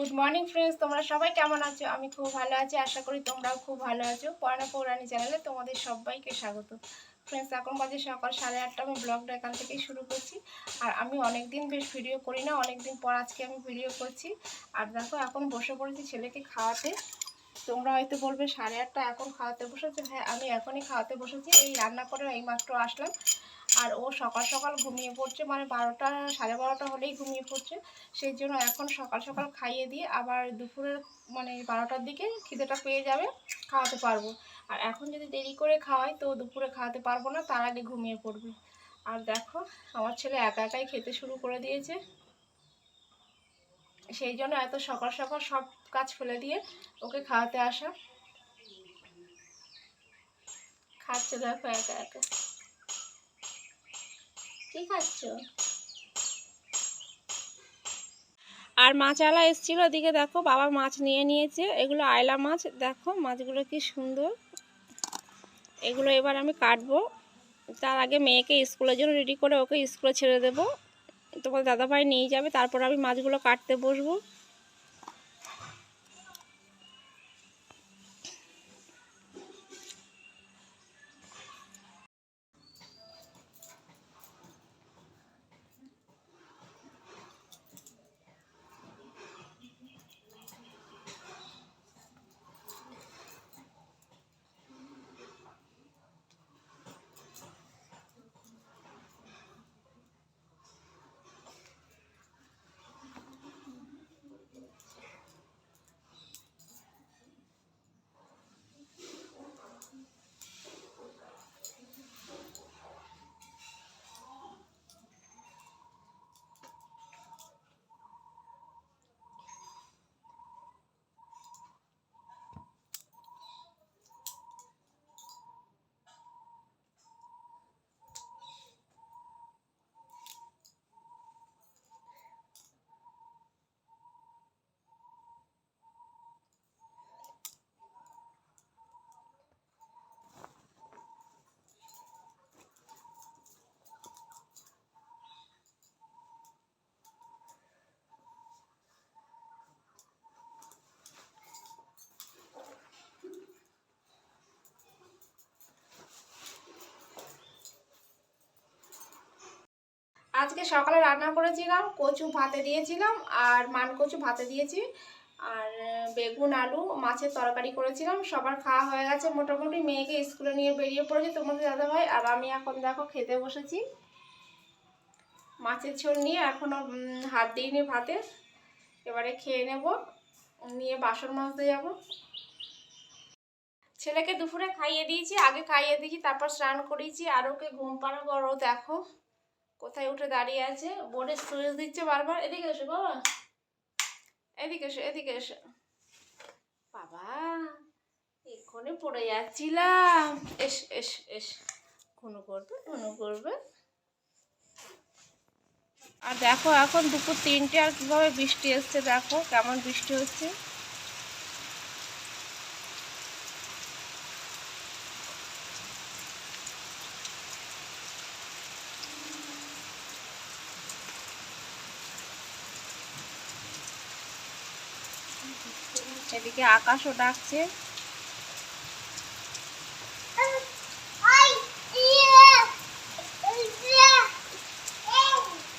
Good morning friends তোমরা সবাই কেমন আছো? আমি খুব ভালো আছি। আশা করি তোমরাও খুব ভালো আছো। পয়না পৌরাণী চ্যানেলে তোমাদের সবাইকে স্বাগত। ফ্রেন্ডস এখন বাজে সকাল সাড়ে আটটা। আমি ব্লগটা এখান থেকেই শুরু করছি। আর আমি অনেক দিন বেশ ভিডিও করি না অনেক দিন পর আজকে আমি ভিডিও করছি। আর দেখো, এখন বসে পড়েছি ছেলেকে খাওয়াতে। তোমরা হয়তো বলবে, সাড়ে আটটা এখন খাওয়াতে বসেছো? হ্যাঁ আমি এখনই খাওয়াতে বসেছি। এই রান্না করে এই মাত্র আসলাম। আর ও সকাল সকাল ঘুমিয়ে পড়ছে মানে বারোটা, সাড়ে বারোটা হলেই ঘুমিয়ে পড়ছে। সেই জন্য এখন সকাল সকাল খাইয়ে দিয়ে আবার দুপুরের মানে বারোটার দিকে খিদেটা পেয়ে যাবে, খাওয়াতে পারব। আর এখন যদি দেরি করে খাওয়াই, তো দুপুরে খাওয়াতে পারব না, তার আগে ঘুমিয়ে পড়বে। আর দেখো, আমার ছেলে একা একাই খেতে শুরু করে দিয়েছে। সেই জন্য এত সকাল সকাল সব কাজ ফেলে দিয়ে ওকে খাওয়াতে আসা। খাচ্ছে দেখো একা একা। কি খাচ্ছ আর মাছওয়ালা এসেছিল ওদিকে দেখো বাবা মাছ নিয়ে নিয়েছে। এগুলো আয়লা মাছ, দেখো মাছগুলো কি সুন্দর। এগুলো এবার আমি কাটবো। তার আগে মেয়েকে স্কুলের জন্য রেডি করে ওকে স্কুলে ছেড়ে দেবো। তোমার দাদাভাই নিয়ে যাবে, তারপর আমি মাছগুলো কাটতে বসবো। আজকে সকালে রান্না করেছিলাম, কচু ভাতে দিয়েছিলাম আর মান কচু ভাতে দিয়েছি। আর বেগুন, আলু, মাছের তরকারি করেছিলাম, সবার খাওয়া হয়ে গেছে। মোটামুটি মেয়েকে স্কুলে নিয়ে বেরিয়ে পড়েছে তোমাদের দাদাভাই আর আমি এখন দেখো খেতে বসেছি। মাছের ঝোল নিয়ে এখনও হাত দিইনি ভাতে। এবারে খেয়ে নেব, নিয়ে বাসন মাজতে যাব। ছেলেকে দুপুরে খাইয়ে দিয়েছি, আগে খাইয়ে দিয়েছি তারপর স্নান করিয়েছি আর ওকে ঘুম পাড়াবো দেখো। কোথায় উঠে দাঁড়িয়ে আছে? বোর্ডে সুইচ দিচ্ছে বারবার। এদিকে এসো বাবা। এদিকে এসো এদিকে এসো। বাবা, এক্ষুনি পড়ে যাচ্ছিলাম। এস এস এস। কোনো করবে কোনো করবে। আর দেখো এখন দুপুর তিনটে, আর কীভাবে বৃষ্টি এসছে দেখো, কেমন বৃষ্টি হচ্ছে। এদিকে আকাশও ডাকছে।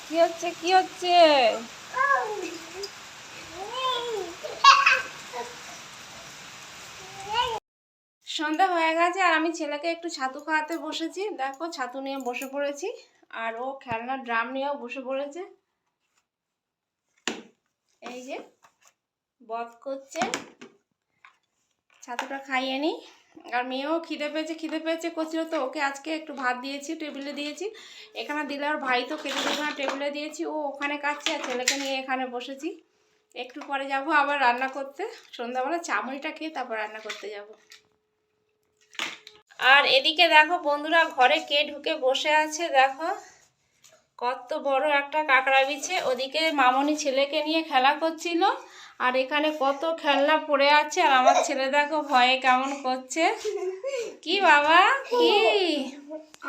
কি হচ্ছে কি হচ্ছে? সন্ধ্যা হয়ে গেছে আর আমি ছেলেকে একটু ছাতু খাওয়াতে বসেছি। দেখো, ছাতু নিয়ে বসে পড়েছি আর ও খেলনার ড্রাম নিয়েও বসে পড়েছে। এই যে বধ করছে। ছাতুটা খাইয়ে নিই আর মেয়েও খিদে পেয়েছে খিদে পেয়েছে, করছিল তো। ওকে আজকে একটু ভাত দিয়েছি, টেবিলে দিয়েছি। এখানে দিলে আর ভাই তো খেতে দেবে না, টেবিলে দিয়েছি। ও ওখানে কাটছে আর ছেলেকে নিয়ে এখানে বসেছি। একটু পরে যাব আবার রান্না করতে। সন্ধ্যাবেলা চামড়িটা খেয়ে তারপর রান্না করতে যাব। আর এদিকে দেখো বন্ধুরা, ঘরে কে ঢুকে বসে আছে দেখো। কত বড় একটা কাঁকড়া বিছে। ওদিকে মামনি ছেলেকে নিয়ে খেলা করছিল। আর এখানে কত খেলনা পড়ে আছে আর আমার ছেলে দেখো ভয়ে কেমন করছে। কি বাবা? কি?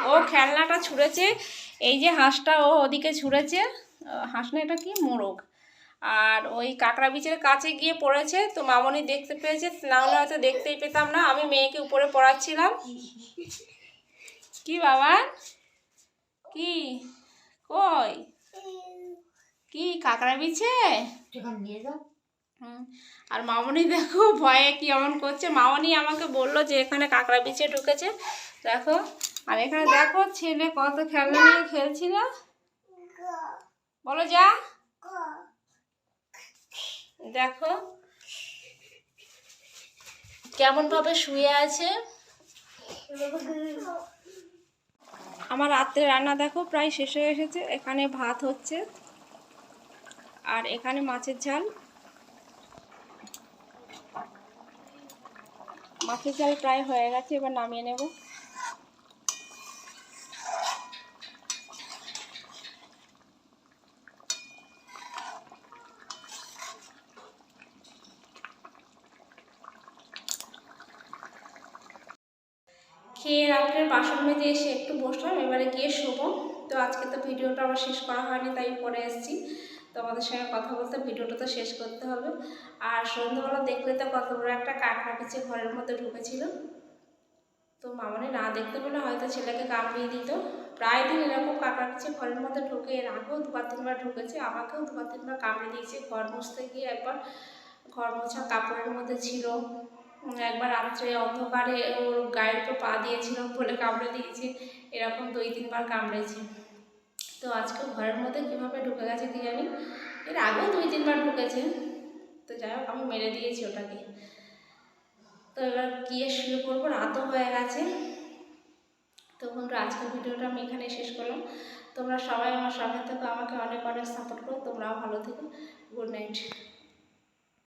ও খেলনাটা ছুঁড়েছে। এই যে হাঁসটা ও ওদিকে ছুঁড়েছে। হাঁস না, এটা কি? মোরগ। আর ওই কাঁকড়া বিচের কাছে গিয়ে পড়েছে। তো মামনি দেখতে পেয়েছে। না হলে হয়তো দেখতেই পেতাম না। আমি মেয়েকে উপরে পড়াচ্ছিলাম। কি বাবা? কি? কই? কি, কাঁকড়া বিছে হুম। আর মামনি দেখো ভয়ে কি এমন করছে? মামনি আমাকে বলল যে এখানে কাঁকড়া বিছে ঢুকেছে। দেখো, আর এখানে দেখো ছেলে কত খেলনা নিয়ে খেলছিল। বলো যা। দেখো কেমন ভাবে শুয়ে আছে। আমার রাত্রে রান্না দেখো প্রায় শেষ হয়ে এসেছে। এখানে ভাত হচ্ছে। আর এখানে মাছের ঝাল। মাছের ঝাল প্রায় হয়ে গেছে, এবার নামিয়ে নেব। খেয়ে রাত্রের বাসন মেজে এসে একটু বসলাম, এবারে গিয়ে শোবো। তো আজকে তো ভিডিওটা আমার শেষ করা হয়নি, তাই পরে এসেছি। তো আমাদের সঙ্গে কথা বলতে ভিডিওটা তো শেষ করতে হবে। আর সন্ধ্যাবেলা দেখলে তো কত বড় একটা কাঁকড়া পিছিয়ে ঘরের মধ্যে ঢুকেছিল। তো মামনি না দেখতে পেলে হয়তো ছেলেকে কামড়িয়ে দিত। প্রায় দিন এরকম কাঁকড়া পিছিয়ে ঘরের মধ্যে ঢুকে এর আগেও দুবার তিনবার ঢুকেছে, আমাকেও দুবার তিনবার কামড়ে দিয়েছে। ঘর মুছতে গিয়ে একবার ঘর মোছা কাপড়ের মধ্যে ছিল। একবার রাত্রে অন্ধকারে ওর গায়ের উপর পা দিয়েছিলাম বলে কামড়ে দিয়েছে। এরকম দুই তিনবার কামড়েছে। তো আজকে ঘরের মধ্যে কীভাবে ঢুকে গেছে কি জানি? এর আগেও দুই তিনবার ঢুকেছে। তো যাই হোক, আমি মেরে দিয়েছি ওটাকে। তো এবার গিয়ে শুরু করব রাতও হয়ে গেছে। তো বন্ধুরা, আজকের ভিডিওটা আমি এখানেই শেষ করলাম। তোমরা সবাই আমার সঙ্গে থেকো, আমাকে অনেক অনেক সাপোর্ট করো। তোমরাও ভালো থেকো। Good night